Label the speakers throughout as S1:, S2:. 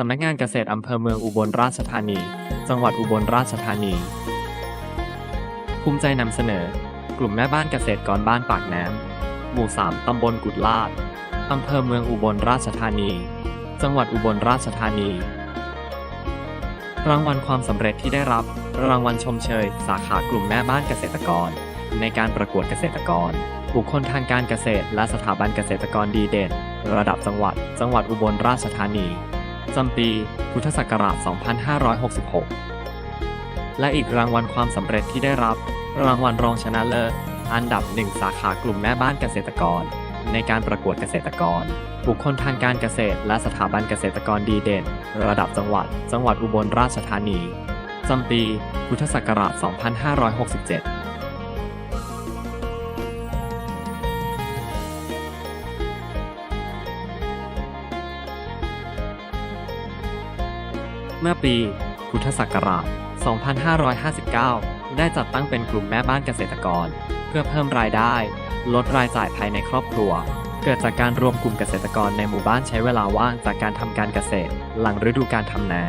S1: สำนักงานเกษตรอำเภอเมืองอุบลราชธานี จังหวัดอุบลราชธานี ภูมิใจนำเสนอ กลุ่มแม่บ้านเกษตรกรบ้านปากน้ำหมู่ 3 ตำบลกุดลาดอำเภอเมืองอุบลราชธานี จังหวัดอุบลราชธานี รางวัลความสำเร็จที่ได้รับ รางวัลชมเชย สาขากลุ่มแม่บ้านเกษตรกร ในการประกวดเกษตรกร บุคคลทางการเกษตร และสถาบันเกษตรกรดีเด่น ระดับจังหวัด จังหวัดอุบลราชธานี จำปี พุทธศักราช 2566 และอีกรางวัลความสำเร็จที่ได้รับ รางวัลรองชนะเลิศ อันดับหนึ่งสาขากลุ่มแม่บ้านเกษตรกร ในการประกวดเกษตรกร บุคคลทางการเกษตร และสถาบันเกษตรกรดีเด่น ระดับจังหวัด จังหวัดอุบลราชธานี จำปี พุทธศักราช 2567 มื่อปี พุทธศักราช 2559 ได้จัดตั้งเป็นกลุ่มแม่บ้านเกษตรกร เพื่อเพิ่มรายได้ ลดรายจ่ายภายในครอบครัว เกิดจากการรวมกลุ่มเกษตรกรในหมู่บ้านใช้เวลาว่างจากการทำการเกษตร หลังฤดูการทำนา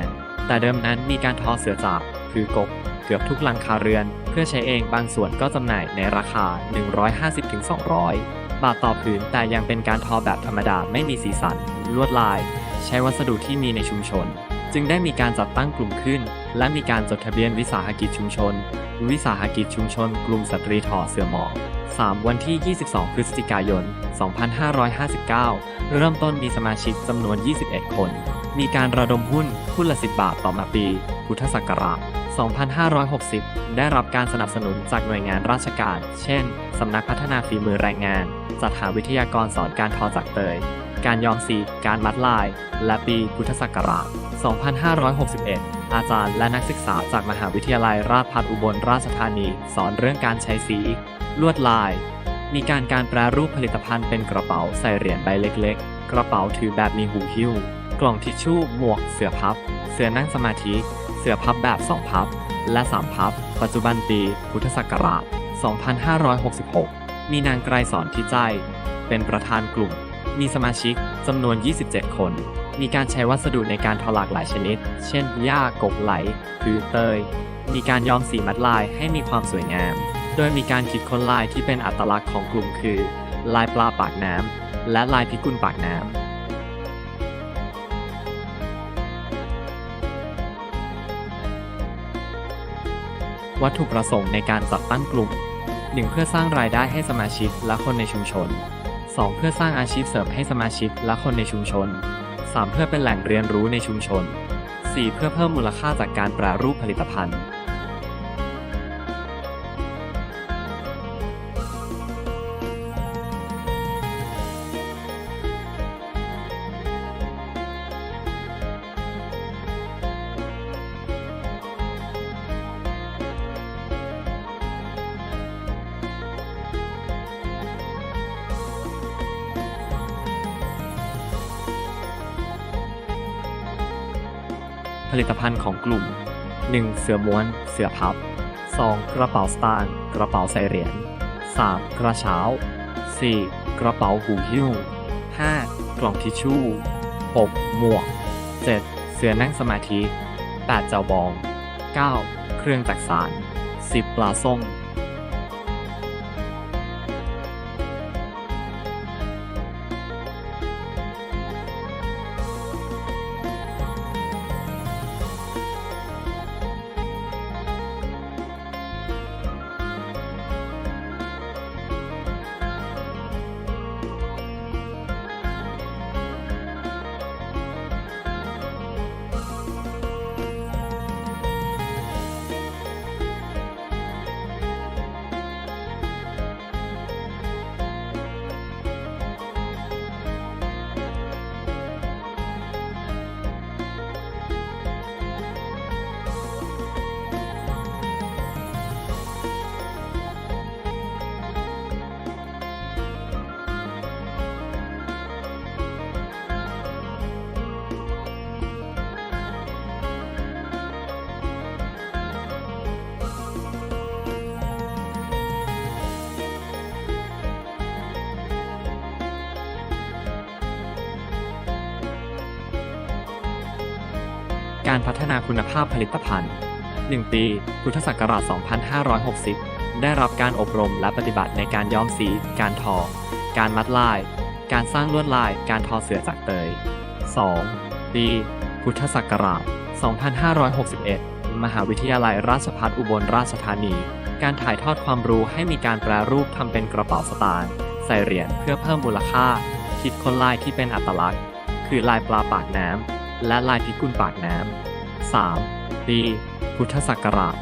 S1: แต่เดิมนั้นมีการทอเสือจากคือกบเกือบทุกหลังคาเรือน เพื่อใช้เองบางส่วนก็จำหน่ายในราคา 150-200 บาทต่อผืนแต่ยังเป็นการทอแบบธรรมดาไม่มีสีสัน ลวดลาย ใช้วัสดุที่มีในชุมชน จึงได้มีการจัดตั้งกลุ่มขึ้น และมีการจดทะเบียนวิสาหกิจชุมชน วิสาหกิจชุมชน กลุ่มสตรีทอเสือหมอบ3วันที่ 22 พฤศจิกายน 2559 เริ่มต้นมีสมาชิกจำนวน 21 คน มีการระดมหุ้นหุ้นละ 10 บาทต่อมาปี พุทธศักราช 2560 ได้รับการสนับสนุนจากหน่วยงานราชการ เช่น สำนักพัฒนาฝีมือแรงงาน จัดหาวิทยากรสอนการทอจากเตย การยอมสี การมัดลาย และปีพุทธศักราช 2561 อาจารย์และนักศึกษาจากมหาวิทยาลัยราชภัฏอุบลราชธานี สอนเรื่องการใช้สี ลวดลาย มีการการแปรรูปผลิตภัณฑ์เป็นกระเป๋าใส่เหรียญใบเล็ก ๆ กระเป๋าถือแบบมีหูหิ้ว กล่องทิชชู่ หมวก เสือพับ เสือนั่งสมาธิ เสือพับแบบ2พับ และ3พับ ปัจจุบันปีพุทธศักราช 2566 มีนางไกรสอนที่ใจ เป็นประธานกลุ่ม มีสมาชิกจำนวน 27 คน มีการใช้วัสดุในการทอหลากหลายชนิด เช่น หญ้ากกไหลผือเตย มีการย้อมสีมัดลายให้มีความสวยงาม โดยมีการคิดค้นลายที่เป็นอัตลักษณ์ของกลุ่มคือ ลายปลาปากน้ำ และลายพิกุลปากน้ำวัตถุประสงค์ในการจัดตั้งกลุ่ม 1. เพื่อสร้างรายได้ให้สมาชิกและคนในชุมชน 2. เพื่อสร้างอาชีพเสริมให้สมาชิกและคนในชุมชน 3. เพื่อเป็นแหล่งเรียนรู้ในชุมชน 4. เพื่อเพิ่มมูลค่าจากการแปรรูปผลิตภัณฑ์ ผลิตภัณฑ์ของกลุ่ม 1. เสือม้วน เสือพับ 2. กระเป๋าสตางค์กระเป๋าใส่เหรียญ 3. กระเช้า 4. กระเป๋าหูหิ้ว 5. กล่องทิชชู่ 6. หมวก 7. เสือนั่งสมาธิ 8. เจ้าบอง 9. เครื่องจักสาน 10. ปลาส้ม การพัฒนาคุณภาพผลิตภัณฑ์ 1 ปี พุทธศักราช 2560 ได้รับการอบรมและปฏิบัติในการย้อมสี การทอ การมัดลาย การสร้างลวดลาย การทอเสือจากเตย 2. ปี พุทธศักราช 2561 มหาวิทยาลัยราชภัฏอุบลราชธานี การถ่ายทอดความรู้ให้มีการแปรรูปทำเป็นกระเป๋าสตางค์ใส่เหรียญเพื่อเพิ่มมูลค่า คิดค้นลายที่เป็นอัตลักษณ์ คือลายปลาปากน้ำ และลายพิกุลปากน้ำ 3. ปี พุทธศักราช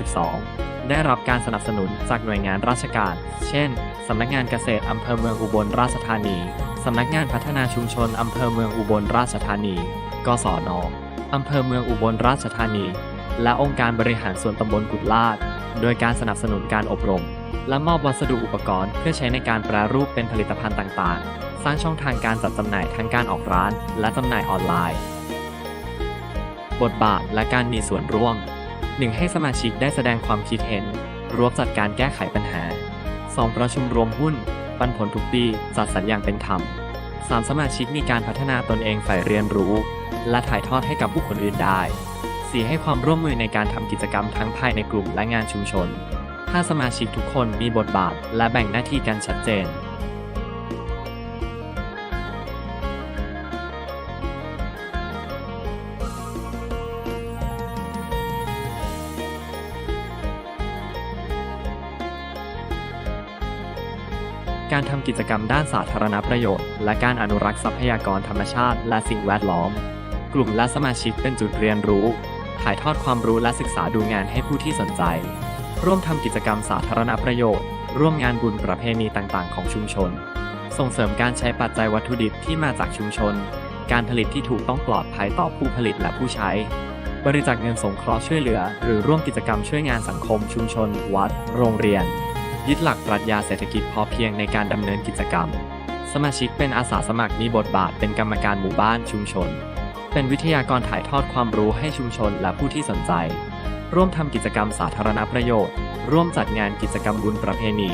S1: 2562 ได้รับการสนับสนุนจากหน่วยงานราชการ เช่น สำนักงานเกษตรอำเภอเมืองอุบลราชธานี สำนักงานพัฒนาชุมชนอำเภอเมืองอุบลราชธานีกศนอำเภอเมืองอุบลราชธานี และองค์การบริหารส่วนตำบลกุดลาด โดยการสนับสนุนการอบรม และมอบวัสดุอุปกรณ์เพื่อใช้ในการแปรรูปเป็นผลิตภัณฑ์ต่างๆ สร้างช่องทางการจัดจำหน่ายทั้งการออกร้าน และจำหน่ายออนไลน์ บทบาทและการมีส่วนร่วม 1. ให้สมาชิกได้แสดงความคิดเห็นร่วมจัดการแก้ไขปัญหา 2. ประชุมรวมหุ้น ปันผลทุกปี จัดสรรอย่างเป็นธรรม 3. สมาชิกมีการพัฒนาตนเองฝ่ายเรียนรู้ และถ่ายทอดให้กับผู้คนอื่นได้ 4. ให้ความร่วมมือในการทำกิจกรรมทั้งภายในกลุ่มและงานชุมชน 5. สมาชิกทุกคนมีบทบาทและแบ่งหน้าที่กันชัดเจน การทำกิจกรรมด้านสาธารณประโยชน์ และการอนุรักษ์ทรัพยากรธรรมชาติ และสิ่งแวดล้อม กลุ่มและสมาชิกเป็นจุดเรียนรู้ ถ่ายทอดความรู้และศึกษาดูงานให้ผู้ที่สนใจ ร่วมทำกิจกรรมสาธารณประโยชน์ ร่วมงานบุญประเพณีต่างๆ ของชุมชน ส่งเสริมการใช้ปัจจัยวัตถุดิบที่มาจากชุมชน การผลิตที่ถูกต้องปลอดภัยต่อผู้ผลิตและผู้ใช้ บริจาคเงินสงเคราะห์ช่วยเหลือ หรือร่วมกิจกรรมช่วยงานสังคมชุมชน วัด โรงเรียน ยึดหลักปรัชญาเศรษฐกิจพอเพียงในการดำเนินกิจกรรม สมาชิกเป็นอาสาสมัครมีบทบาทเป็นกรรมการหมู่บ้านชุมชน เป็นวิทยากรถ่ายทอดความรู้ให้ชุมชนและผู้ที่สนใจ ร่วมทำกิจกรรมสาธารณประโยชน์ ร่วมจัดงานกิจกรรมบุญประเพณี